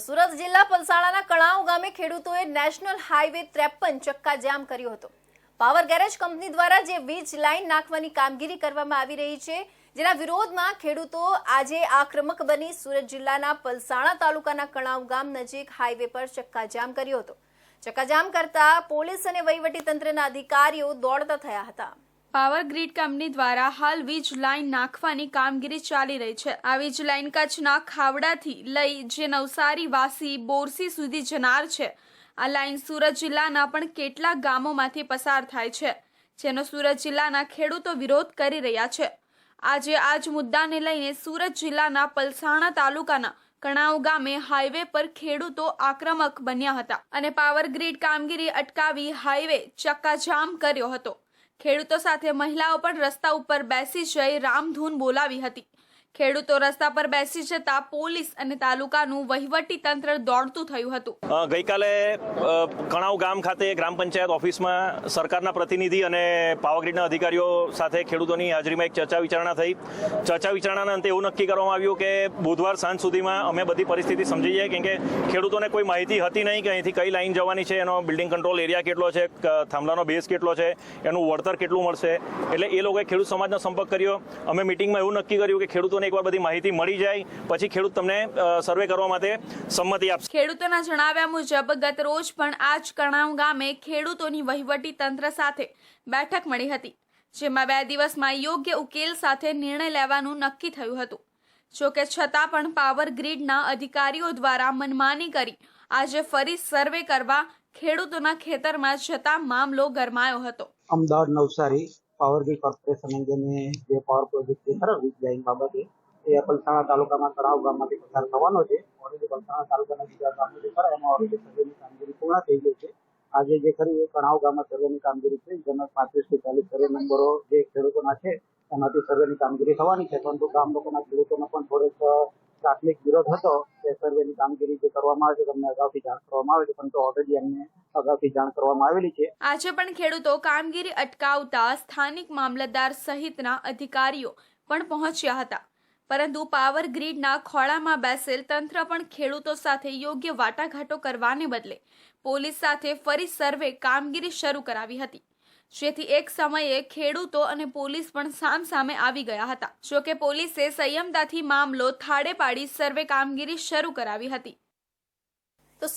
સુરત જિલ્લા પલસાણાના કણાવ ગામે ખેડૂતોએ નેશનલ હાઈવે ત્રેપન ચક્કા જામ કર્યો હતો. પાવર ગેરેજ કંપની દ્વારા જે વીજ લાઈન નાખવાની કામગીરી કરવામાં આવી રહી છે, જેના વિરોધમાં ખેડૂતો આજે આક્રમક બની સુરત જિલ્લાના પલસાણા તાલુકાના કણાવ ગામ નજીક હાઈવે પર ચક્કાજામ કર્યો હતો. ચક્કાજામ કરતા પોલીસ અને વહીવટી તંત્રના અધિકારીઓ દોડતા થયા હતા. પાવર ગ્રીડ કંપની દ્વારા હાલ વીજ લાઇન નાખવાની કામગીરી ચાલી રહી છે. આ વીજ લાઇન કચ્છના ખાવડાથી લઈ જે નવસારી વાસી, બોરસી સુધી જનાર છે. આ લાઇન સુરત જિલ્લાના પણ કેટલાક ગામોમાંથી પસાર થાય છે, જેનો સુરત જિલ્લાના ખેડૂતો વિરોધ કરી રહ્યા છે. આજે આ જ મુદ્દાને લઈને સુરત જિલ્લાના પલસાણા તાલુકાના કણાવ ગામે હાઈવે પર ખેડૂતો આક્રમક બન્યા હતા અને પાવર ગ્રીડ કામગીરી અટકાવી હાઈવે ચક્કાજામ કર્યો હતો. ખેડૂતો સાથે મહિલાઓ પણ રસ્તા ઉપર બેસી જઈ રામધૂન બોલાવી હતી. ખેડૂતો રસ્તા પર બેસી જતા પોલીસ અને તાલુકાનું વહીવટી તંત્ર દોડતું થયું હતું. ગઈકાલે કણાવ ગામ ખાતે ગ્રામ પંચાયત ઓફિસમાં સરકારના પ્રતિનિધિ અને પાવરગ્રીડના અધિકારીઓ સાથે ખેડૂતોની હાજરીમાં એક ચર્ચા વિચારણા થઈ. ચર્ચા વિચારણાના અંતે એવું નક્કી કરવામાં આવ્યું કે બુધવાર સાંજ સુધીમાં અમે બધી પરિસ્થિતિ સમજી જઈએ, કેમ કે ખેડૂતોને કોઈ માહિતી હતી નહીં કે અહીંથી કઈ લાઈન જવાની છે, એનો બિલ્ડિંગ કંટ્રોલ એરિયા કેટલો છે થાંભલાનો બેઝ કેટલો છે, એનું વળતર કેટલું મળશે. એટલે એ લોકોએ ખેડૂત સમાજનો સંપર્ક કર્યો. અમે મિટિંગમાં એવું નક્કી કર્યું કે ખેડૂતોને એકવાર બધી માહિતી મળી જાય. પછી ખેડૂત તમને સર્વે કરવા માટે સંમતિ આપશે. ખેડૂતોના જણાવ્યા મુજબ ગત રોજ પણ આ જ કણાવ ગામે ખેડૂતોની વહીવટી તંત્ર સાથે બેઠક મળી હતી જેમાં બે દિવસમાં યોગ્ય ઉકેલ સાથે નિર્ણય લેવાનું નક્કી થયું હતું. જોકે છતાં પણ પાવર ગ્રીડના અધિકારીઓ દ્વારા મનમાની કરી આજે ફરી સર્વે કરવા ખેડૂતોના ખેતરમાં જતા મામલો ગરમાયો હતો. Ahmedabad Navsari power grid corporation અંગેની જે પાવર પ્રોજેક્ટ છે, ખરો, વીજ બાબતે, એ પલસાણા તાલુકાના તળાવ ગામમાંથી પસાર થવાનો છે. ઓલરેડી પલસાણા તાલુકાના બીજા ગામો જે ખરા, એમાં ઓલરેડી સર્વેની કામગીરી પૂર્ણ થઈ ગઈ છે. આજે જે ખરી એ તણાવ ગામમાં સર્વેની કામગીરી છે, જેમાં પાંત્રીસથી ચાલીસ સર્વે નંબરો જે ખેડૂતોના છે, એમાંથી સર્વેની કામગીરી થવાની છે. પરંતુ ગામ લોકોના ખેડૂતોનો પણ થોડોક પ્રાથમિક વિરોધ હતો કે સર્વેની કામગીરી જે કરવામાં આવે છે, તમને અગાઉથી જાણ કરવામાં આવે છે, પરંતુ ઓલરેડી એમને અગાઉથી જાણ કરવામાં આવેલી છે. આજે પણ ખેડૂતો કામગીરી અટકાવતા સ્થાનિક મામલતદાર સહિતના અધિકારીઓ પણ પહોંચ્યા હતા. પરંતુ પાવર ગ્રીડના ખોળામાં બેસેલ તંત્ર પણ ખેડૂતો સાથે યોગ્ય વાટાઘાટો કરવાને બદલે પોલીસ સાથે ફરી સર્વે કામગીરી શરૂ કરાવી હતી. જેથી એક સમયે ખેડૂતો અને પોલીસ પણ સામસામે આવી ગયા હતા. જોકે પોલીસે સંયમતાથી મામલો થાળે પાડી સર્વે કામગીરી શરૂ કરાવી હતી. તો